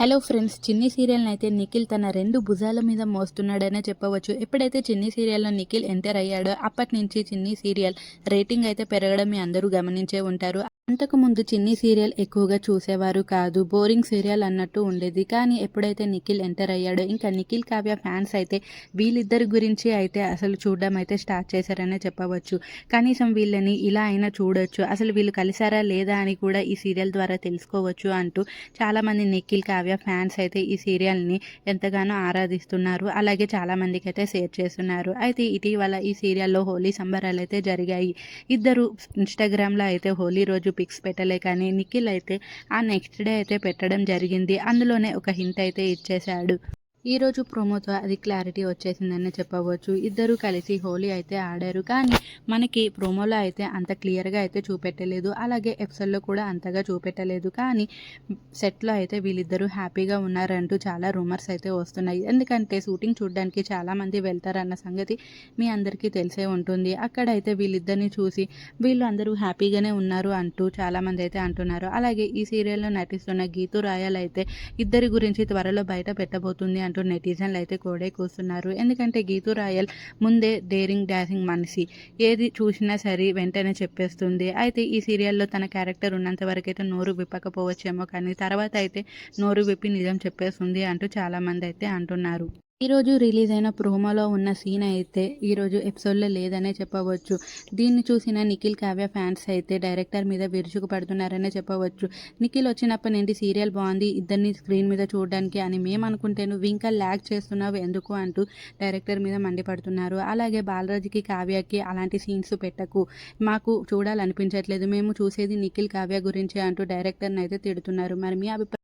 Hello friends చిన్ని సీరియల్ని అయితే నిఖిల్ తన రెండు భుజాల మీద మోస్తున్నాడనే చెప్పవచ్చు. ఎప్పుడైతే చిన్ని సీరియల్లో నిఖిల్ ఎంటర్ అయ్యాడో అప్పటి నుంచి చిన్ని సీరియల్ రేటింగ్ అయితే పెరగడం మీ అందరూ గమనించే ఉంటారు. అంతకుముందు చిన్ని సీరియల్ ఎక్కువగా చూసేవారు కాదు బోరింగ్ సీరియల్ అన్నట్టు ఉండేది. కానీ ఎప్పుడైతే నిఖిల్ ఎంటర్ అయ్యాడో ఇంకా నిఖిల్ కావ్య ఫ్యాన్స్ అయితే వీళ్ళిద్దరి గురించి అయితే అసలు చూడడం అయితే స్టార్ట్ చేశారనే చెప్పవచ్చు. కనీసం వీళ్ళని ఇలా అయినా చూడొచ్చు. అసలు వీళ్ళు కలిసారా లేదా అని కూడా ఈ సీరియల్ ద్వారా తెలుసుకోవచ్చు అంటూ చాలామంది నిఖిల్ కావ్య ఫ్యాన్స్ అయితే ఈ సీరియల్ని ఎంతగానో ఆరాధిస్తున్నారు. అలాగే చాలామందికి అయితే షేర్ చేస్తున్నారు. అయితే ఇటీవల ఈ సీరియల్లో హోలీ సంబరాలు అయితే జరిగాయి. ఇద్దరు ఇన్స్టాగ్రామ్లో అయితే హోలీ రోజు పిక్స్ పెట్టలే కానీ నిఖిల్ అయితే ఆ నెక్స్ట్ డే అయితే పెట్టడం జరిగింది. అందులోనే ఒక హింట్ అయితే ఇచ్చేశాడు. ఈ రోజు ప్రోమోతో అది క్లారిటీ వచ్చేసిందని చెప్పవచ్చు. ఇద్దరు కలిసి హోలీ అయితే ఆడారు. కానీ మనకి ప్రోమోలో అయితే అంత క్లియర్గా అయితే చూపెట్టలేదు. అలాగే ఎపిసోడ్లో కూడా అంతగా చూపెట్టలేదు. కానీ సెట్లో అయితే వీళ్ళిద్దరూ హ్యాపీగా ఉన్నారంటూ చాలా రూమర్స్ అయితే వస్తున్నాయి. ఎందుకంటే షూటింగ్ చూడడానికి చాలామంది వెళ్తారన్న సంగతి మీ అందరికీ తెలిసే ఉంటుంది. అక్కడైతే వీళ్ళిద్దరిని చూసి వీళ్ళు అందరూ హ్యాపీగానే ఉన్నారు అంటూ చాలామంది అయితే అంటున్నారు. అలాగే ఈ సీరియల్లో నటిస్తున్న గీతు రాయల్ అయితే ఇద్దరి గురించి త్వరలో బయట పెట్టబోతుంది అంటూ నెటిజన్లు అయితే కోడే కూస్తున్నారు. ఎందుకంటే గీతు రాయల్ ముందే డేరింగ్ డాషింగ్ మనిషి. ఏది చూసినా సరే వెంటనే చెప్పేస్తుంది. అయితే ఈ సీరియల్లో తన క్యారెక్టర్ ఉన్నంత వరకు అయితే నోరు విప్పకపోవచ్చేమో కానీ తర్వాత అయితే నోరు విప్పి నిజం చెప్పేస్తుంది అంటూ చాలామంది అయితే అంటున్నారు. ఈరోజు రిలీజ్ అయిన ప్రోమోలో ఉన్న సీన్ అయితే ఈరోజు ఎపిసోడ్లో లేదనే చెప్పవచ్చు. దీన్ని చూసిన నిఖిల్ కావ్య ఫ్యాన్స్ అయితే డైరెక్టర్ మీద విరుచుకు పడుతున్నారనే చెప్పవచ్చు. నిఖిల్ వచ్చినప్పటి నుండి సీరియల్ బాగుంది ఇద్దరిని స్క్రీన్ మీద చూడడానికి అని మేము అనుకుంటే నువ్వు ఇంకా ల్యాగ్ చేస్తున్నావు ఎందుకు అంటూ డైరెక్టర్ మీద మండిపడుతున్నారు. అలాగే బాలరాజుకి కావ్యకి అలాంటి సీన్స్ పెట్టకు. మాకు చూడాలనిపించట్లేదు. మేము చూసేది నిఖిల్ కావ్య గురించి అంటూ డైరెక్టర్ని అయితే తిడుతున్నారు. మరి మీ అభిప్రాయం?